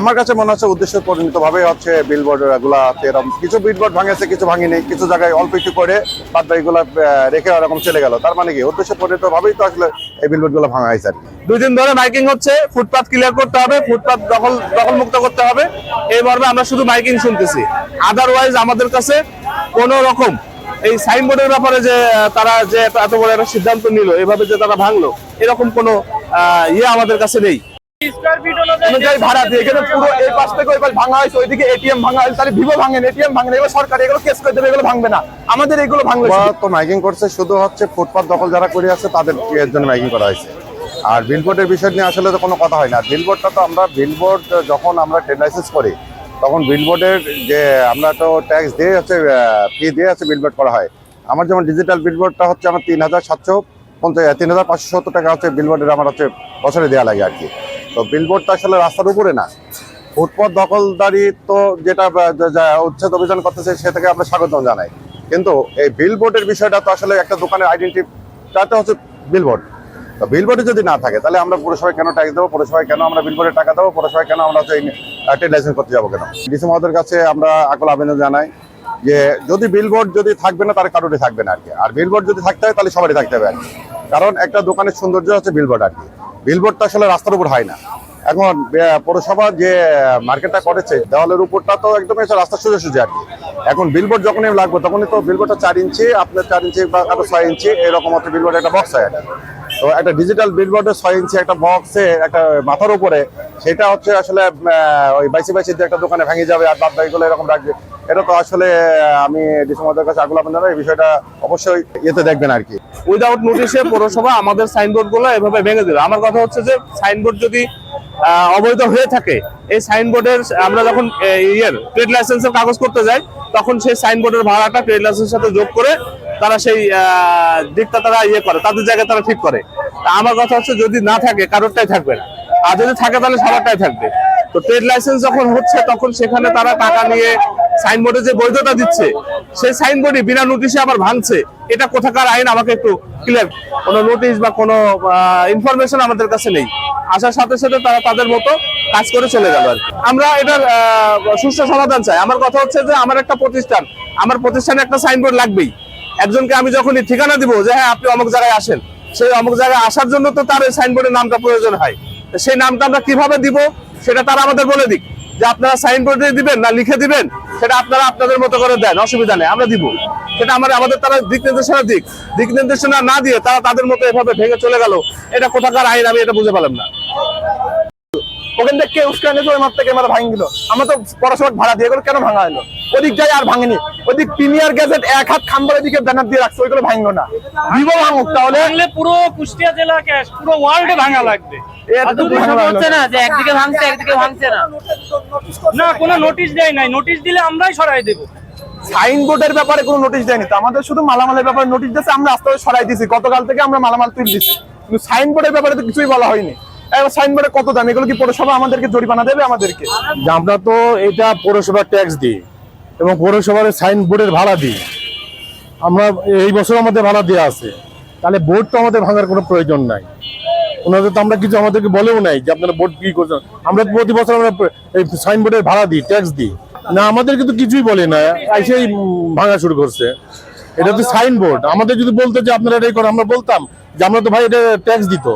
আমার কাছে মনে হচ্ছে উদ্দেশ্য পরিণত ভাবে হচ্ছে বিলবোর্ডগুলা এরকম কিছু বিলবোর্ড ভাঙেছে, কিছু ভাঙেনি, কিছু জায়গায় অল্প একটু করে বাদ বাকিগুলো রেখে ওরকম চলে গেল। তার মানে কি? উদ্দেশ্য পরিণত ভাবেই তো আসলে এই বিলবোর্ডগুলো ভাঙা হয়েছে আর কি। দুই দিন ধরে মাইকিং হচ্ছে, ফুটপাত ক্লিয়ার করতে হবে, ফুটপাত দখল দখল মুক্ত করতে হবে। এই মর্মে আমরা শুধু মাইকিং শুনতেছি। আদারওয়াইজ আমাদের কাছে কোন রকম এই সাইনবোর্ডের ব্যাপারে যে তারা যে এত বড় একটা সিদ্ধান্ত নিল, এভাবে যে তারা ভাঙলো, এরকম কোনো ইয়ে আমাদের কাছে নেই। অনুযায়ী ভাড়া দিয়ে এখানে পুরো এই পাশ থেকে ওই পাশ ভাঙা হয়েছে ওইদিকে এটিএম ভাঙা হয়েছে তাহলে ভিভো ভাঙেন এটিএম ভাঙেন সরকার এগুলো কেস করে দেবে এগুলো ভাঙবে না। আমাদের এগুলো ভাঙবে তো মাইকিং করছে শুধু হচ্ছে ফুটপাত দখল যারা করে আছে তাদের জন্য মাইকিং করা হয়েছে। আর বিলবোর্ডের বিষয় নিয়ে আসলে তো কোনো কথা হয় না। বিলবোর্ডটা তো আমরা বিলবোর্ড যখন আমরা ট্রেড লাইসেন্স করি তখন বিলবোর্ডের যে আমরা তো ট্যাক্স দিয়ে হচ্ছে ফি দিয়ে হচ্ছে বিলবোর্ড করা হয়। আমার যেমন ডিজিটাল বিলবোর্ডটা হচ্ছে আমার তিন হাজার সাতশো পঞ্চাশ তিন হাজার পাঁচশো সত্তর টাকা হচ্ছে বিলবোর্ডের আমার হচ্ছে বছরে দেওয়া লাগে আর কি। তো বিলবোর্ডটা আসলে রাস্তার উপরে না। ফুটপথ দখলদারি তো যেটা উচ্ছেদ অভিযান করতেছে সে থেকে আমরা স্বাগত জানাই। কিন্তু এই বিলবোর্ডের বিষয়টা তো আসলে একটা দোকানের আইডেন্টিটিটা হচ্ছে বিলবোর্ড তো বিলবোর্ডে যদি না থাকে, তাহলে আমরা পুরসভায় কেন ট্যাক্স দেবো? পুরসভায় কেন আমরা বিলবোর্ডের টাকা দেবো? পুরসভায় কেন আমরা ট্রেড লাইসেন্স করতে যাব কেন? ডিসি মহাদের কাছে আমরা আকুল আবেদন জানাই যে যদি বিলবোর্ড যদি থাকবে না তার কারোরই থাকবে না আর কি। আর বিলবোর্ড যদি থাকতে হয়, তাহলে সবারই থাকতে হবে আর কারণ একটা দোকানের সৌন্দর্য হচ্ছে বিলবোর্ড আর কি। বিলবোর্ডটা আসলে রাস্তার উপর হয় না। এখন পৌরসভা যে মার্কেটটা করেছে, দেওয়ালের উপরটা তো একদম এসে রাস্তার সোজা সোজা আর কি। এখন বিলবোর্ড যখনই লাগবে, তখনই তো বিলবোর্ডটা চার ইঞ্চি, আপনার চার ইঞ্চি বা আরও ছয় ইঞ্চি, এরকম হচ্ছে বিলবোর্ড একটা বক্স হয় তো একটা ডিজিটাল বিলবোর্ডের ছয় ইঞ্চি একটা বক্সে একটা মাথার উপরে, সেটা হচ্ছে আসলে ওই বাইসি বাইসি যে একটা দোকানে ভেঙে যাবে আর বাদ এরকম রাখবে। এটা তো আসলে আমি ডিসেম্বরের কাছে আগুলা বন্ধ এই বিষয়টা অবশ্যই ইয়েতে দেখবেন আর কি। উইদাউট নোটিশে পৌরসভা আমাদের সাইনবোর্ডগুলো এভাবে ভেঙে দিল। আমার কথা হচ্ছে যে সাইনবোর্ড যদি অবৈধ হয়ে থাকে, এই সাইনবোর্ডের আমরা যখন ইয়ের ট্রেড লাইসেন্সের কাগজ করতে যাই, তখন সেই সাইনবোর্ডের ভাড়াটা ট্রেড লাইসেন্সের সাথে যোগ করে তারা সেই দিকটা তারা ইয়ে করে, তাদের জায়গায় তারা ঠিক করে। আমার কথা হচ্ছে যদি না থাকে, কারোরটাই থাকবে না। আর যদি থাকে তাহলে সবারটাই থাকবে। তো ট্রেড লাইসেন্স যখন হচ্ছে, তখন সেখানে তারা টাকা নিয়ে সাইনবোর্ডে যে বৈধতা দিচ্ছে, সেই সাইনবোর্ডই বিনা নোটিশে আবার ভাঙছে। এটা কোথাকার আইন? আমাকে একটু ক্লিয়ার কোনো নোটিশ বা কোনো ইনফরমেশন আমাদের কাছে নেই। আসার সাথে সাথে তারা তাদের মতো কাজ করে চলে গেল আর আমরা এটার সুষ্ঠু সমাধান চাই। আমার কথা হচ্ছে যে আমার একটা প্রতিষ্ঠান, আমার প্রতিষ্ঠানে একটা সাইনবোর্ড লাগবেই। একজনকে আমি যখনই ঠিকানা দিব যে হ্যাঁ আপনি অমুক জায়গায় আসেন। সেই অমুক জায়গায় আসার জন্য তো তার সাইনবোর্ডের নামটা প্রয়োজন হয়। সেই নামটা আমরা কীভাবে দিব, সেটা তারা আমাদের বলে দিক। যে আপনারা সাইনবোর্ডে দিবেন না লিখে দিবেন সেটা আপনারা আপনাদের মতো করে দেন, অসুবিধা নেই, আমরা দিব। সেটা আমার আমাদের তারা দিক নির্দেশনা দিক। দিক নির্দেশনা না দিয়ে তারা তাদের মতো এভাবে ভেঙে চলে গেল। এটা কোথাকার আইন আমি এটা বুঝে পেলাম না। ওখান থেকে কে উস্কানি তো ওই মাঠ থেকে আমরা ভাঙি দিল। আমরা তো পড়াশোনা ভাড়া দিয়ে এগুলো কেন ভাঙা হলো? ওদিক যাই আর ভাঙেনি। ওদিক প্রিমিয়ার গ্যাজেট এক হাত খাম্বার দিকে ব্যানার দিয়ে রাখছে ওইগুলো ভাঙলো না। ভিভো ভাঙুক তাহলে। পুরো কুষ্টিয়া জেলা ক্যাশ পুরো ওয়ার্ল্ডে ভাঙা লাগবে। এতটুকু ভাঙা বিষয়টা লাগল। হচ্ছে না যে একদিকে ভাঙছে একদিকে ভাঙছে না। না কোনো নোটিশ দেয় নাই। নোটিশ দিলে আমরাই সরাই দেবো। সাইনবোর্ডের ব্যাপারে কোনো নোটিশ দেয়নি তো? আমাদের শুধু মালামালের ব্যাপারে নোটিশ দিয়েছে আমরা আস্তে আস্তে সরাই দিয়েছি। গতকাল থেকে আমরা মালামাল তুলে দিচ্ছি কিন্তু সাইনবোর্ডের ব্যাপারে তো কিছুই বলা হয়নি। সাইনবোর্ডে কত দাম? এগুলো কি পৌরসভা আমাদেরকে জরিমানা দেবে আমাদেরকে? আমরা তো এটা পৌরসভার ট্যাক্স দিই এবং পৌরসভার সাইনবোর্ডের ভাড়া দিই। আমরা এই বছর আমাদের ভাড়া দেওয়া আছে। তাহলে বোর্ড তো আমাদের ভাঙার কোনো প্রয়োজন নাই। ওনাদের তো আমরা কিছু আমাদেরকে বলেও নাই যে আপনারা বোর্ড কি করছেন। আমরা প্রতি বছর আমরা এই সাইনবোর্ডের ভাড়া দিই ট্যাক্স দিই। না আমাদের কিন্তু কিছুই বলে না। এসেই ভাঙা শুরু করছে। এটা তো সাইনবোর্ড আমাদের যদি বলতো যে আপনারা এটাই করেন, আমরা বলতাম যে আমরা তো ভাই এটা ট্যাক্স দিত।